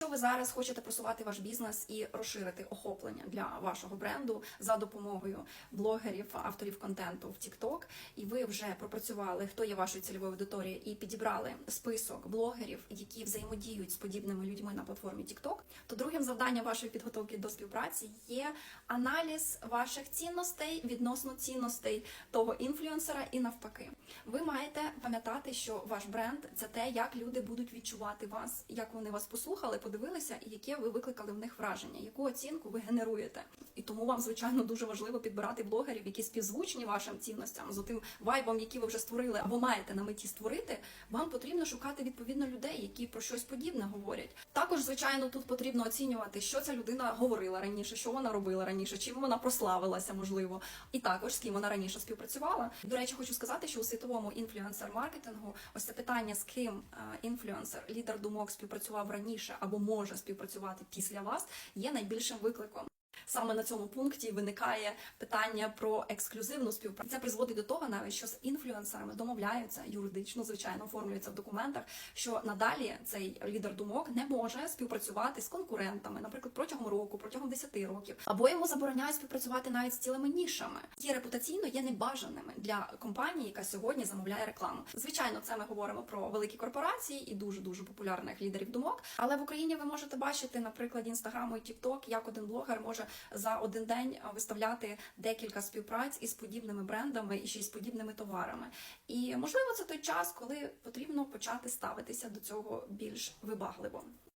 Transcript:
Якщо ви зараз хочете просувати ваш бізнес і розширити охоплення для вашого бренду за допомогою блогерів, авторів контенту в TikTok, і ви вже пропрацювали, хто є вашою цільовою аудиторією, і підібрали список блогерів, які взаємодіють з подібними людьми на платформі TikTok, то другим завданням вашої підготовки до співпраці є аналіз ваших цінностей відносно цінностей того інфлюенсера і навпаки. Ви маєте пам'ятати, що ваш бренд це те, як люди будуть відчувати вас, як вони вас послухали, подивилися, і яке ви викликали в них враження, яку оцінку ви генеруєте. І тому вам, звичайно, дуже важливо підбирати блогерів, які співзвучні вашим цінностям, з тим вайбом, який ви вже створили або маєте на меті створити. Вам потрібно шукати відповідно людей, які про щось подібне говорять. Також, звичайно, тут потрібно оцінювати, що ця людина говорила раніше, що вона робила раніше, чим вона прославилася, можливо, і також з ким вона раніше співпрацювала. До речі, хочу сказати, що у світовому інфлюенсер-маркетингу ось це питання, з ким е, інфлюенсер, лідер думок співпрацював раніше або може співпрацювати після вас, є найбільшим викликом. Саме на цьому пункті виникає питання про ексклюзивну співпрацю. Це призводить до того, навіть що з інфлюенсерами домовляються юридично, звичайно, оформлюється в документах, що надалі цей лідер думок не може співпрацювати з конкурентами, наприклад, протягом року, протягом 10 років, або йому забороняють співпрацювати навіть з цілими нішами, які репутаційно є небажаними для компанії, яка сьогодні замовляє рекламу. Звичайно, це ми говоримо про великі корпорації і дуже дуже популярних лідерів думок. Але в Україні ви можете бачити, наприклад, інстаграму і TikTok, як один блогер може за один день виставляти декілька співпраць із подібними брендами і ще з подібними товарами. І можливо, це той час, коли потрібно почати ставитися до цього більш вибагливо.